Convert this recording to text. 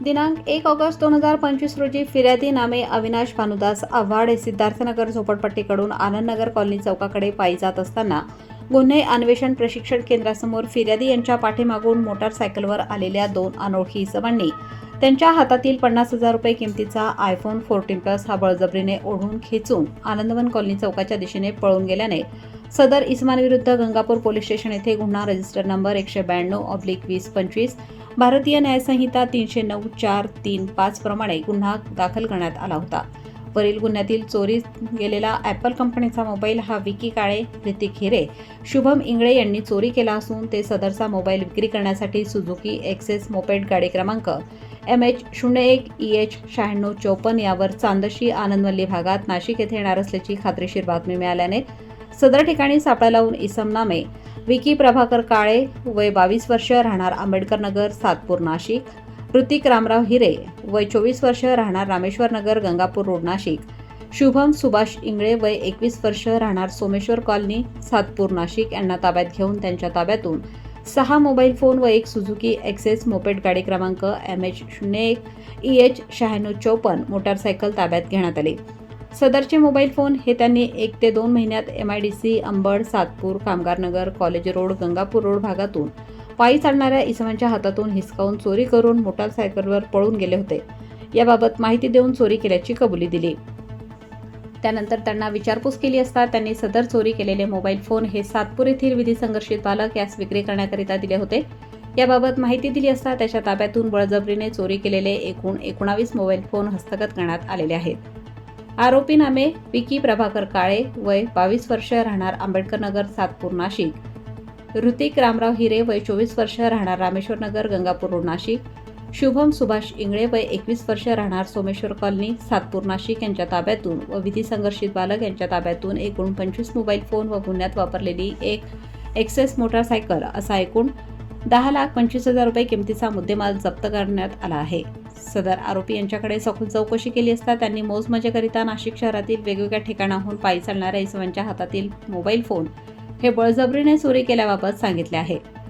दिनांक एक ऑगस्ट दोन हजार पंचवीस रोजी फिर्यादी नामे अविनाश भानुदास आव्हाड हे सिद्धार्थनगर झोपडपट्टीकडून आनंदनगर कॉलनी चौकाकडे पायी जात असताना गुन्हे अन्वेषण प्रशिक्षण केंद्रासमोर फिर्यादी यांच्या पाठीमागून मोटारसायकलवर आलेल्या दोन अनोळखी इसमांनी त्यांच्या हातातील पन्नास हजार रुपये किमतीचा आयफोन फोर्टीन प्लस हा बळजबरीने ओढून खेचून आनंदवन कॉलनी चौकाच्या दिशेने पळून गेल्याने सदर इस्मानविरुद्ध गंगापूर पोलीस स्टेशन येथे गुन्हा. रजिस्टर नंबर एकशे ब्याण्णव ऑब्लिक वीस पंचवीस. भारतीय न्यायसंहिता तीनशे नऊ चार तीन पाच प्रमाणे गुन्हा दाखल करण्यात आला होता. वरील गुन्ह्यातील चोरी गेलेला ॲपल कंपनीचा मोबाईल हा विकी काळे ऋतिक हिरे शुभम इंगळे यांनी चोरी केला असून ते सदरचा मोबाईल विक्री करण्यासाठी सुझुकी एक्सेस मोपेड गाडी क्रमांक एम एच शून्य एक ई एच शहाण्णव चौपन्न यावर चांदशी आनंदवल्ली भागात नाशिक येथे येणार असल्याची खात्रीशीर बातमी मिळाल्याने सदर ठिकाणी सापळा लावून इसम नामे. विकी प्रभाकर काळे वय बावीस वर्ष राहणार आंबेडकर नगर सातपूर नाशिक. ऋतिक रामराव हिरे वय चोवीस वर्ष राहणार रामेश्वर नगर गंगापूर रोड नाशिक. शुभम सुभाष इंगळे वय एकवीस वर्ष राहणार सोमेश्वर कॉलनी सातपूर नाशिक. यांना ताब्यात घेऊन त्यांच्या ताब्यातून सहा मोबाईल फोन व एक सुझुकी एक्सेस मोपेड गाडी क्रमांक एम एच शून्य एक ई एच शहाण्णव चौपन्न मोटारसायकल ताब्यात घेण्यात आले. सदरचे मोबाईल फोन हे त्यांनी एक ते दोन महिन्यात M I D C Ambad Satpur Kamgarnagar college road Gangapur road भागातून पायी चालणाऱ्या इसमांच्या हातातून हिसकावून चोरी करून मोटारसायकलवर पळून गेले होते. याबाबत माहिती देऊन चोरी केल्याची कबुली दिली. त्यानंतर त्यांना विचारपूस केली असता त्यांनी सदर चोरी केलेले मोबाईल फोन हे सातपूर येथील विधी संघर्षित बालक यास विक्री करण्याकरिता दिले होते. याबाबत माहिती दिली असता त्याच्या ताब्यातून बळजबरीने चोरी केलेले एकूण एकोणावीस मोबाईल फोन हस्तगत करण्यात आलेले आहेत. आरोपी नामे विकी प्रभाकर काळे वय बावीस वर्ष राहणार आंबेडकर नगर सातपूर नाशिक. ऋतिक रामराव हिरे वय चोवीस वर्ष राहणार रामेश्वर नगर गंगापूर रोड नाशिक. शुभम सुभाष इंगळे वय एकवीस वर्ष राहणार सोमेश्वर कॉलनी सातपूर नाशिक यांच्या ताब्यातून व विधी संघर्षित बालक यांच्या ताब्यातून एकूण पंचवीस मोबाईल फोन व गुन्ह्यात वापरलेली एक एक्सेस मोटारसायकल असा एकूण दहा लाख पंचवीस हजार रुपये किमतीचा मुद्देमाल जप्त करण्यात आला आहे. सदर आरोपी यांच्याकडे सखोल चौकशी केली असता त्यांनी मोजमजेकरिता नाशिक शहरातील वेगवेगळ्या ठिकाणाहून पायी चालणाऱ्या इसवांच्या हातातील मोबाईल फोन हे बळजबरीने चोरी केल्याबाबत सांगितले आहे.